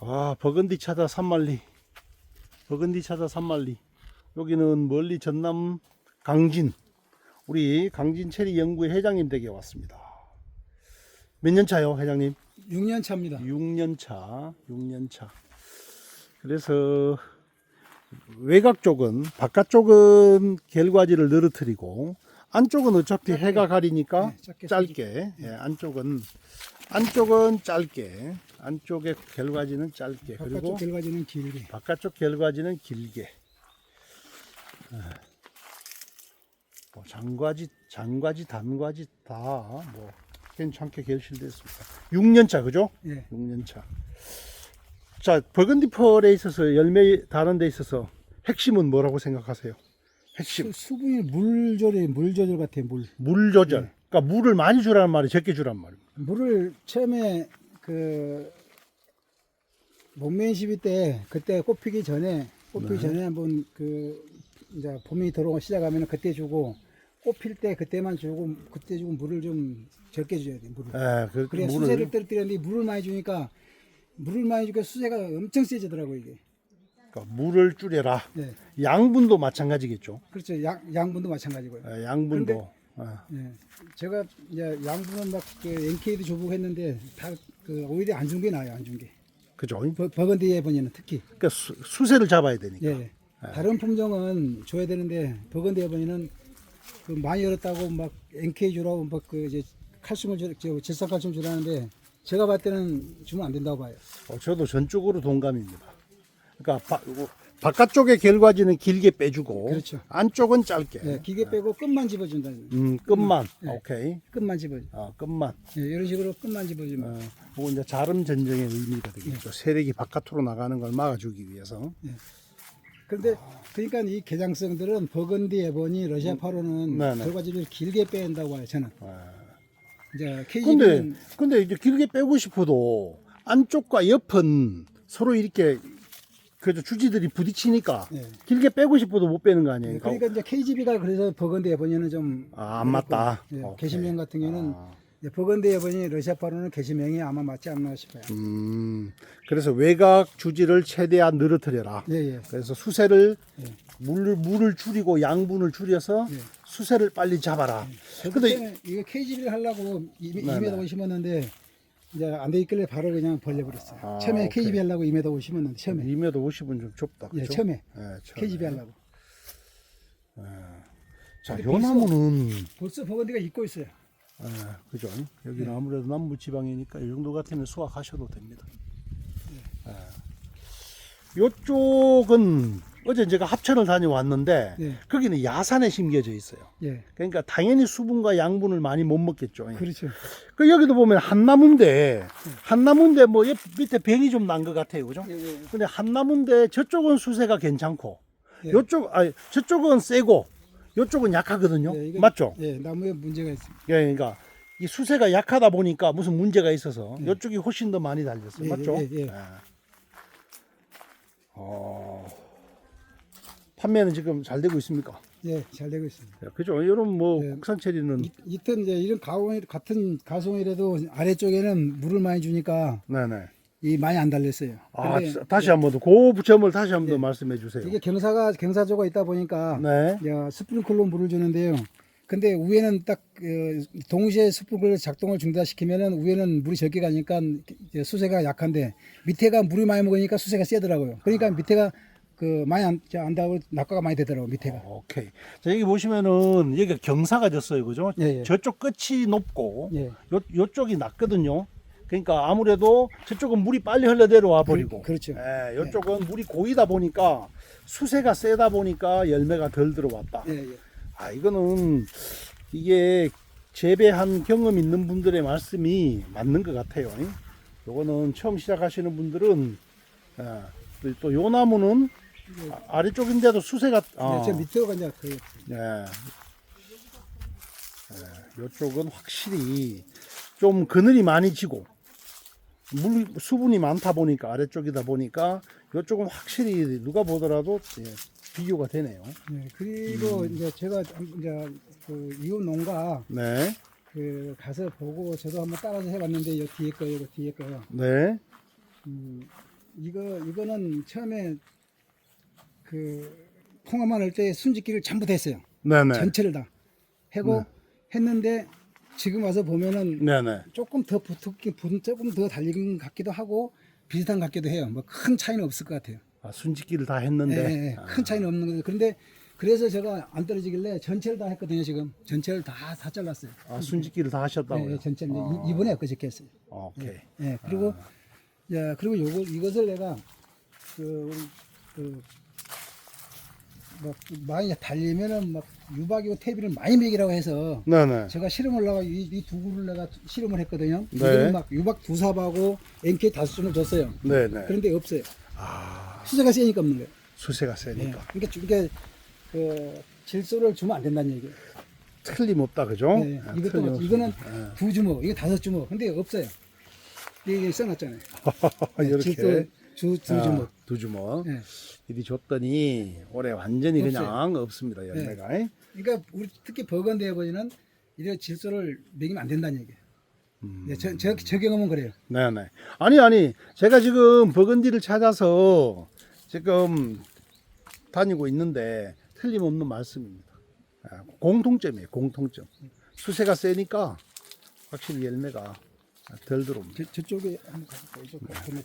아, 버건디 찾아 산말리. 버건디 찾아 산말리. 여기는 멀리 전남 강진. 우리 강진 체리 연구회 회장님 댁에 왔습니다. 몇 년 차요, 회장님? 6년 차입니다. 6년 차. 6년 차. 그래서 외곽 쪽은 바깥쪽은 결과지를 늘어뜨리고 안쪽은 어차피 해가 가리니까 네, 짧게 짧게 예, 안쪽은 안쪽은 짧게 안쪽의 결과지는 짧게 그리고 바깥쪽 결과지는 길게. 바깥쪽 결과지는 길게 아, 뭐 장과지 장과지 단과지 다 뭐 괜찮게 결실됐습니다 6년차 그죠? 예. 6년차 자 버건디 펄에 있어서 열매 다는 데 있어서 핵심은 뭐라고 생각하세요? 핵심 수, 수분이 물 조절, 물 조절 같아요. 물. 물 조절 그러니까 물을 많이 주라는 말이 적게 주란 말이에요 물을 처음에 그 목면 시비 때 그때 꽃 피기 전에 꽃 피기 네. 전에 한번 그 이제 봄이 들어오기 시작하면 그때 주고 꽃 필 때 그때만 주고 그때 주고 물을 좀 적게 줘야 돼 물을. 예, 그 그래야 물을 수세를 떨어뜨렸는데 물을 많이 주니까 물을 많이 주니까 수세가 엄청 세지더라고 이게. 그러니까 물을 줄여라 네, 양분도 마찬가지겠죠 그렇죠. 양, 양분도 마찬가지고요. 예, 양분도 아, 예. 제가 이제 양분은 막그 NK도 줘보고 했는데 다 그 오히려 안 준 게 나아요, 안 준 게. 그죠 버, 버건디 해번에는 특히. 그러니까 수, 수세를 잡아야 되니까 예. 다른 품종은 줘야 되는데 버건디 해번에는 그 많이 열었다고 막 NK 주라고 막 그 이제 칼슘을 주, 저 질산 칼슘 주라는데 제가 봤을 때는 주면 안 된다고 봐요. 어, 저도 전적으로 동감입니다. 그러니까 바, 뭐, 바깥쪽의 결과지는 길게 빼주고 그렇죠. 안쪽은 짧게. 예, 기계 빼고 끝만 집어준다. 음, 끝만. 예. 오케이. 끝만 집어. 아, 끝만. 예, 이런 식으로 끝만 집어주면. 어, 그거 이제 자름 전쟁의 의미가 되겠죠. 세력이 바깥으로 나가는 걸 막아주기 위해서. 그런데 그러니까 이 개장성들은 버건디 에버니 러시아 파로는 음. 네네. 결과지를 길게 빼낸다고 봐요. 저는. 아. 이제 근데 KGB는 근데 이제 길게 빼고 싶어도 안쪽과 옆은 서로 이렇게 그래도 주지들이 부딪히니까 예. 길게 빼고 싶어도 못 빼는 거 아니에요? 그러니까 이제 KGB가 그래서 버건디 에버니는 좀 아, 안 맞다. 예. 게시명 같은 경우는 아. 버건디 에버니 러시아 파로는 게시명이 아마 맞지 않나 싶어요. 음, 그래서 외곽 주지를 최대한 늘어뜨려라. 예, 예. 그래서 수세를 예. 물을 물을 줄이고 양분을 줄여서 예. 수세를 빨리 잡아라. 근데 근데 이거 KGB를 하려고 2, 네네. 2m 올 심었는데 이제 안돼 있길래 바로 그냥 벌려버렸어요. 아, 처음에 오케이. KGB 하려고 2m 올 심었는데 처음에 2m 50은 좀 좁다. 예, 그죠? 처음에 예, 처음에. KGB 하려고 자, 근데 요 나무는 벌써 버건디가 있고 있어요. 예, 그죠? 여기는 네. 아무래도 남부 지방이니까 이 정도 같으면 수확하셔도 됩니다. 네. 예. 요쪽은 어제 제가 합천을 다녀왔는데 네. 거기는 야산에 심겨져 있어요. 예, 그러니까 당연히 수분과 양분을 많이 못 먹겠죠. 그렇죠. 그 여기도 보면 한나무인데 한나무인데 뭐 옆 밑에 병이 좀 난 것 같아요, 그죠? 예, 예. 근데 한나무인데 저쪽은 수세가 괜찮고 예. 요쪽 아니 저쪽은 세고 요쪽은 약하거든요. 예, 이거- 맞죠? 예, 나무에 문제가 있습니다. 예, 그러니까 이 수세가 약하다 보니까 무슨 문제가 있어서 예. 이쪽이 훨씬 더 많이 달렸어요. 예, 맞죠? 예, 예. 어, 판매는 지금 잘 되고 있습니까? 예, 잘 되고 있습니다. 예, 그죠? 이런 뭐 예. 국산 체리는 이, 이튼 이제 이런 가공 같은 가송이라도 아래쪽에는 물을 많이 주니까 네네. 이 많이 안 달렸어요. 아, 근데 자, 다시 한 번 더, 그 점을 다시 한 번더 예. 말씀해 주세요. 이게 경사가 경사조가 있다 보니까 네. 이제 스프링클로 물을 주는데요. 근데 위에는 딱 그, 동시에 스프링클러 작동을 중단시키면은 위에는 물이 적게 가니까 이제 수세가 약한데 밑에가 물이 많이 먹으니까 수세가 세더라고요. 그러니까 아. 밑에가 그 많이 안, 안 닿고 낙과가 많이 되더라고 요 밑에가. 오케이. 자, 여기 보시면은 여기가 경사가 졌어요. 그죠? 예, 예. 저쪽 끝이 높고 예. 요, 요쪽이 낮거든요. 그러니까 아무래도 저쪽은 물이 빨리 흘러 내려와 버리고. 그, 그렇죠. 예, 요쪽은 물이 고이다 보니까 수세가 세다 보니까 열매가 덜 들어왔다. 예, 예. 아, 이거는 이게 재배한 경험 있는 분들의 말씀이 맞는 것 같아요. 요거는 처음 시작하시는 분들은 예, 또요 나무는 아- 아래쪽인데도 수세가 아, 네, 저 밑에가 이제 거의 예. 예, 요쪽은 확실히 좀 그늘이 많이 지고 물 수분이 많다 보니까 아래쪽이다 보니까 요쪽은 확실히 누가 보더라도 예, 비교가 되네요. 네, 그리고 음. 이제 제가 이제 그 이웃 농가 네, 그 가서 보고 저도 한번 따라서 해봤는데 이 뒤에 거요, 이 뒤에 거요. 네, 음, 이거 이거는 처음에 그 통화만 할 때 순짓기를 전부 다 했어요. 네네. 전체를 다 하고 했는데 지금 와서 보면은 네네. 조금 더 붙었기 분- 조금 더 달린 것 같기도 하고 비슷한 것 같기도 해요. 뭐 큰 차이는 없을 것 같아요. 아, 순짓기를 다 했는데. 예, 예, 큰 차이는 없는 거죠. 그런데 그래서 제가 안 떨어지길래 전체를 다 했거든요. 지금 전체를 다 다 잘랐어요. 아, 순짓기를 다 하셨다고요? 예, 예, 전체 를 아. 이- 이번에 엊그저께 했어요. 오케이. 예, 그리고 야 그리고 요거 이것을 내가 그 그 막 많이 달리면은 막 유박이고 태비를 많이 먹이라고 해서 네네. 제가 실험을 나가 이두 그루를 내가 실험을 했거든요. 네. 막 유박 두 삽하고 NK 다섯 존을 줬어요. 네네. 그런데 없어요. 아, 수세가 세니까 없는 거예요. 수세가 예. 세니까. 그러니까 이게 그 질소를 주면 안 된다는 얘기예요. 틀림없다, 그죠? 예, 아, 이것도 틀림없습니다. 이거는 예. 두 주먹, 이게 다섯 주먹. 근데 없어요. 이게 써놨잖아요. 이렇게. 질소 주, 두 아, 주먹. 두 주먹. 예. 이리 줬더니 올해 완전히 없어요. 그냥 없습니다, 열매가. 그러니까 우리 특히 버건대 버지는 이래 질소를 먹이면 안 된다는 얘기예요. 음. 예, 저, 저, 저 경험은 그래요. 네네. 아니, 아니. 제가 지금 버건디를 찾아서 지금 다니고 있는데 틀림없는 말씀입니다. 아, 공통점이에요, 공통점. 수세가 세니까 확실히 열매가 덜 들어옵니다. 저, 저쪽에 한번 가볼까요? 이쪽 건너편에.